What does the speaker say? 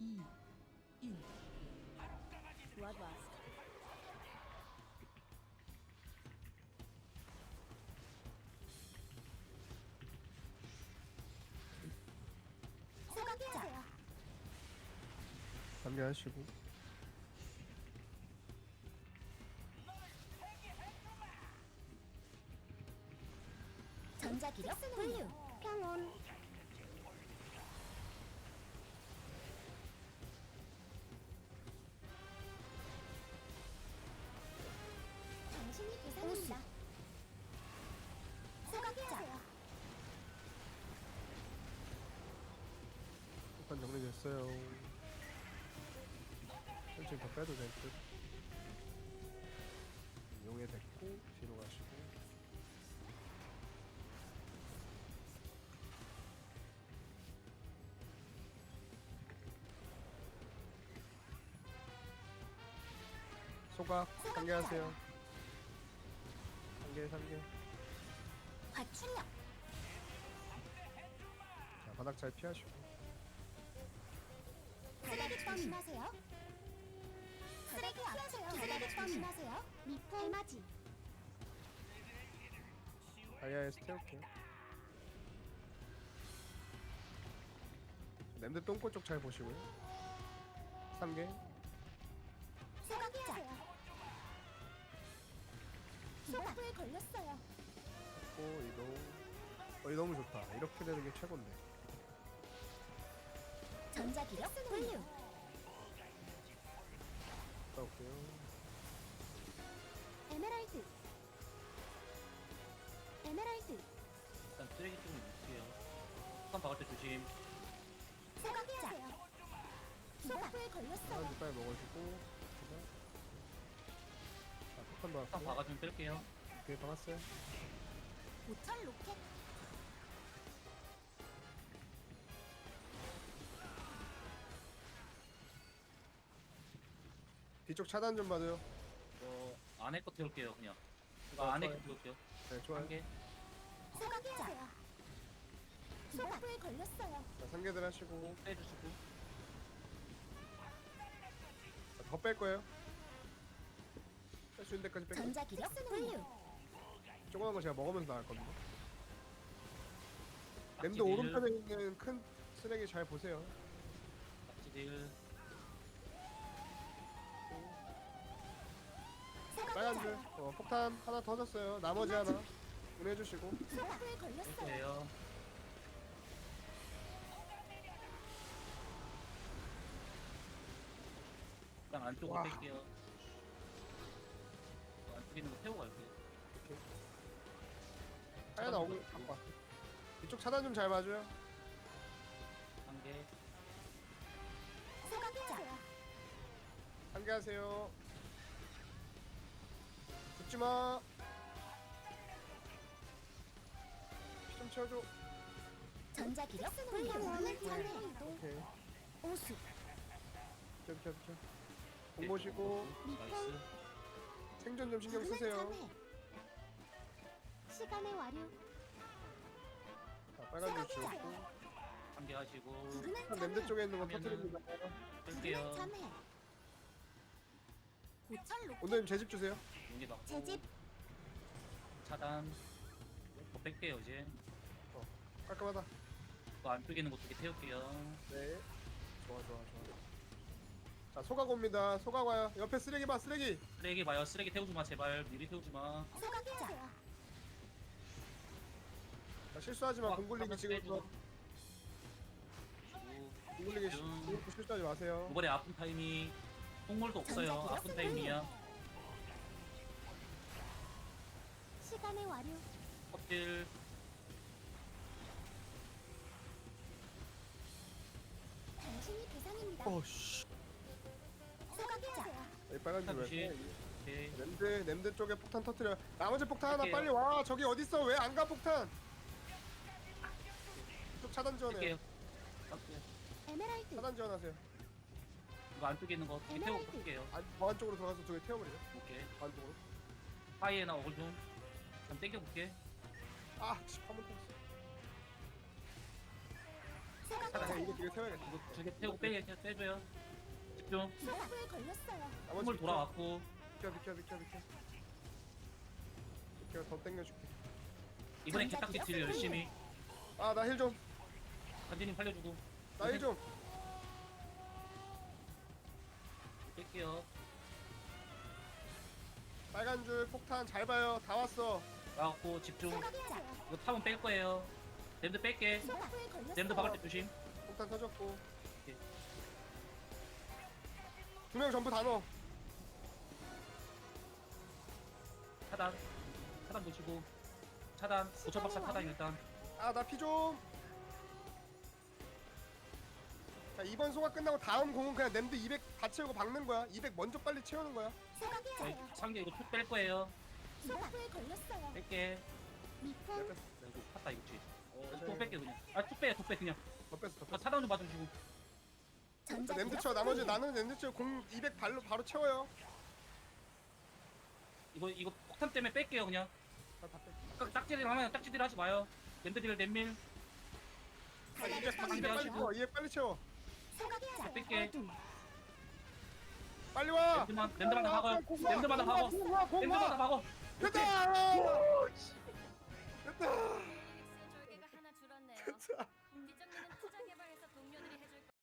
2, 1. Bloodlust. 소각자 단계하시고 전자기력 분류 평온 정리됐어요. 천천히 더 빼도 될 듯. 용해 됐고 뒤로 가시고. 소각 단계 하세요. 단계 단계. 과출력 자 바닥 잘 피하시고 쓰레기 조심하세요. 쓰레기 앞세요. 쓰레기 조심하세요. 미포. 해맞이 다이아에서 태울게요 냄새 똥꼬 쪽 잘 보시고요. 3개 소각자. 소각부에 걸렸어요. 고 이동. 어, 이 너무 좋다. 이렇게 되는 게 최고인데 전자 기력 분류 갔다 올게요 에메랄드. 에메랄드. 일단 쓰레기 좀 넣을게요. 한 박을 때 조심. 소각자 소각부에 하나 걸렸어요. 빨리 먹어주고 자 폭탄 한 받았고 박아 좀 뺄게요. 오케이 박았어요. 보철 로켓 뒤쪽 차단 좀 받아요 어, 안에 거 태울게요, 그냥. 이거 안에 거 태울게요. 네 좋아요 한 개. 소각자 소각부에 걸렸어요 자 상계들 하시고 빼주시고. 더 뺄 거예요 뺄 수 있는 데까지 뺄게요 전자기력 분류 조그만 거 제가 먹으면서 나갈 겁니다 딜. 오른편에 있는 큰 쓰레기 잘 보세요 박지딜. 빨간 줄 어, 폭탄 하나 터졌어요 나머지 하나 보내주시고 소각부에 걸렸어요. 일단 안쪽으로 와. 뺄게요. 어, 안쪽에 있는 거 태우고 갈게요. 하얀 어글 아빠 이쪽 차단 좀 잘 봐줘요 한 개. 소각자 상계하세요 죽지마. 피좀 채워줘. 전자기력 분류 원을 이동 오케이. 오수. 비켜 비켜 비켜 공 보시고 나이스. 생존 좀 신경 쓰세요. 시간의 와류. 자, 빨간 줄 지웠고. 한 개 하시고. 한 냄새 쪽에 있는 거 터뜨립니다. 로켓 오늘님 제 집 주세요 용기 받고. 제집 차단. 더 뺄게요, 이제. 어 깔끔하다 또거두개 태울게요. 네 좋아 좋아 좋아 자 소각 옵니다 소각 와요 옆에 쓰레기 봐 쓰레기 쓰레기 봐요. 쓰레기 태우지 마, 제발. 미리 태우지 마. 소각자 자, 실수하지 마 공굴리기 지금부터 공굴리기 시- 음. 지금부터 실수하지 마세요 이번에 아픈 타이밍. 홍물도 없어요. 아픈 타이밍이야. 시간의 와류 껍질. 당신이 대상입니다 어씨 소각자 이 빨간 줄 조심. 왜? 오케이. 냄새 냄새 쪽에 폭탄 터트려 나머지 폭탄 하나 할게요. 빨리 와 저기 어딨어 왜 안 가 폭탄 이쪽 차단 지원해 할게요. 에메랄드 차단 지원하세요 이거 안쪽에 있는 거두개 태우고. 갈게요. 안, 안쪽으로 들어가서 저기 태워버려 오케이. 더 안쪽으로 하이에나 어글 좀. 좀 땡겨볼게. 아 씨, 한번 차단 이게 이거 세워야겠다. 태우고 빼게 빼줘요. 집중. 소각부에 걸렸어요. 나머지 선물 비켜. 돌아왔고 비켜 비켜 비켜 비켜. 비켜 더 당겨줄게. 이번에 개딱지 딜 열심히. 아 나 힐 좀. 간지님 살려주고 나 힐 좀. 뺄게요. 빨간 줄 폭탄 잘 봐요. 다 왔어. 나왔고 집중. 이거 탑은 뺄 거예요. 램드 뺄게. 램드 박을 때 조심. 폭탄 터졌고. 오케이. 두 명 전부 다 넣어. 차단. 차단 보시고. 차단. 고천박사 차단 일단. 아 나 피 좀. 자 이번 소가 끝나고 다음 공은 그냥 램드 200 다 채우고 박는 거야. 200 먼저 빨리 채우는 거야. 상계 이거 툭뺄 거예요. 소각부에 걸렸어요. 뺄게. 미풍. 야, 이거 팠다 이거 뒤. 어, 툭 뺄게 그냥. 아툭 빼, 툭빼 그냥. 더 뺐어 더 아, 뺐어. 차단 좀 봐주시고. 자, 램드 채워 나머지 나는 램드 채워 공200 발로 바로 채워요. 이거 이거 폭탄 때문에 뺄게요 그냥. 다, 다 뺐어. 아까 딱지들 하면 딱지들 하지 마요. 랜드딜 넷밀. 아, 200다200 빨리. 채워. 200 빨리 채워. 소각자. 뺄게. 빨리 와. 랜드만 랜드마다 박아요. 랜드마다 박어. 랜드마다 박어. 됐다. 됐다. 졸개가 하나 줄었네요. 됐다.